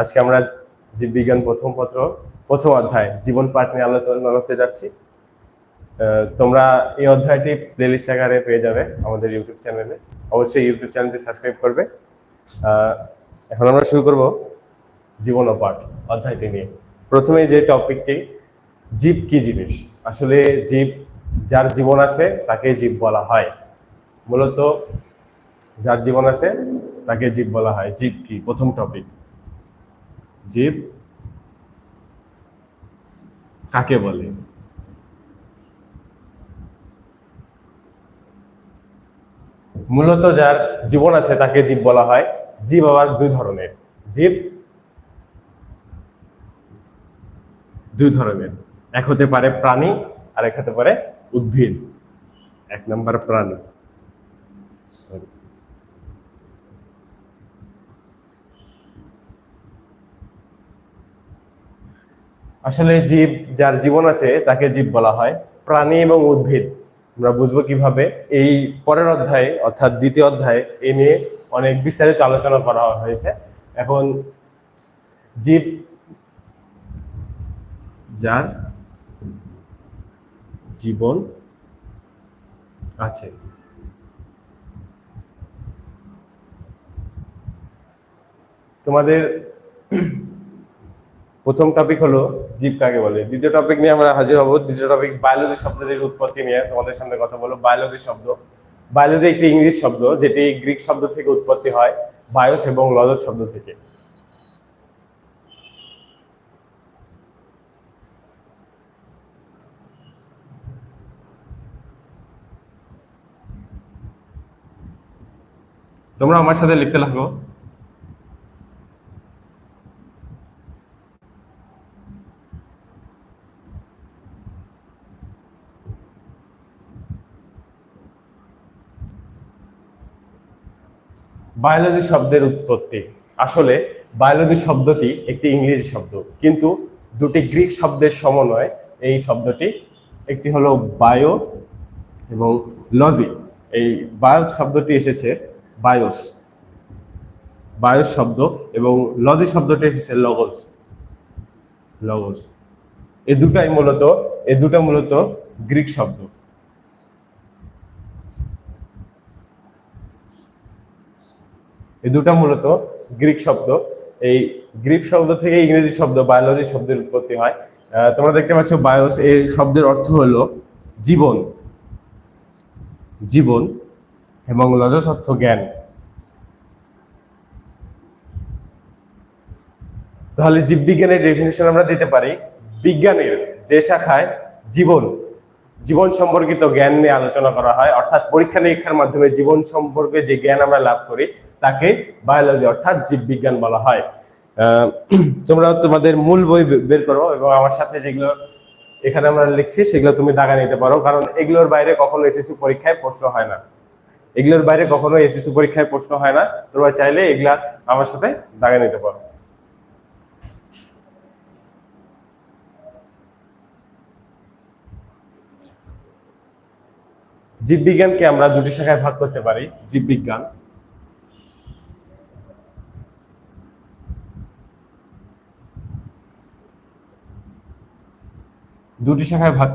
আজকে আমরা জীববিজ্ঞান প্রথম পত্র, প্রথম অধ্যায়, জীবন পাঠ নিয়ে আলোচনা করতে যাচ্ছি। তোমরা এই অধ্যায়টি প্লেলিস্ট আকারে পেয়ে যাবে আমাদের ইউটিউব চ্যানেলে অবশ্যই ইউটিউব চ্যানেলটি সাবস্ক্রাইব করবে। এখন আমরা শুরু করব জীবন পাঠ অধ্যায়টি নিয়ে। প্রথমে যে টপিকটি জীব কি জিনিস? আসলে জীব যার জীবন আছে তাকে জীব বলা হয়। মূলত যার জীবন আছে তাকে জীব বলা হয়। জীব কি? প্রথম টপিক জীব কাকে বলে? মূলত যার জীবন আছে তাকে জীব বলা হয়। জীব আবার দুই ধরনের। জীব দুই ধরনের। এক হতে পারে প্রাণী আর এক হতে পারে উদ্ভিদ। এক নম্বর প্রাণী। Sorry. আসলে জীব যার জীবন আছে তাকে জীব বলা হয়। প্রাণী এবং উদ্ভিদ। আমরা বুঝব কীভাবে? এই পরের অধ্যায়ে, অর্থাৎ দ্বিতীয় অধ্যায়ে, এ নিয়ে অনেক বিস্তারিত আলোচনা করা হয়েছে। এখন জীব যার জীবন আছে। তোমাদের প্রথম টপিক হলো জীব কাকে বলে? দ্বিতীয় টপিক নিয়ে আমরা হাজির হব। দ্বিতীয় টপিক বায়োলজি শব্দের উৎপত্তি নিয়ে। তোমাদের সামনে কথা বলব বায়োলজি শব্দ। বায়োলজি একটি ইংলিশ শব্দ, যেটি গ্রিক শব্দ থেকে উৎপত্তি হয় বায়োস এবং লজস শব্দ থেকে। তোমরা আমার সাথে লিখতে লাগো। বায়োলজি শব্দের উৎপত্তি। আসলে বায়োলজি শব্দটি একটি ইংরেজি শব্দ, কিন্তু দুটি গ্রিক শব্দের সমন্বয় এই শব্দটি একটি হলো বায়ো এবং লজি এই বায়ো শব্দটি এসেছে বায়োস বায়োস শব্দ এবং লজি শব্দটি এসেছে লগস লগস এই দুটাই মূলত এই দুটা মূলত গ্রিক শব্দ। এই দুটা মূলত গ্রিক শব্দ। এই গ্রিক শব্দ থেকে ইংরেজি শব্দ, বায়োলজি শব্দের উৎপত্তি হয়। তোমরা দেখতে পাচ্ছ বায়োস এই শব্দের অর্থ হলো জীবন। জীবন এবং লজস অর্থ জ্ঞান। তাহলে জীববিজ্ঞানের ডেফিনেশন আমরা দিতে পারি বিজ্ঞানের যে শাখায় জীবন। জীবন সম্পর্কিত জ্ঞান নিয়ে আলোচনা করা হয়, অর্থাৎ পরীক্ষা নিরীক্ষার মাধ্যমে জীবন সম্পর্কে যে জ্ঞান আমরা লাভ করি তাকে বায়োলজি অর্থাৎ জীববিজ্ঞান বলা হয়। তোমরা তোমাদের মূল বই বের করো এবং আমার সাথে যেগুলো এখানে আমরা লিখছি, সেগুলো তুমি দাগা নিতে পারো, কারণ এগুলোর বাইরে কখনো এসএসসি পরীক্ষায় প্রশ্ন হয় না। এগুলোর বাইরে কখনো এসএসসি পরীক্ষায় প্রশ্ন হয় না। তোমরা চাইলে এগুলা আমার সাথে দাগা নিতে পারো। জীববিজ্ঞানকে আমরা দুটি শাখায় ভাগ করতে পারি, জীববিজ্ঞান দুটি শাখায় ভাগ করা।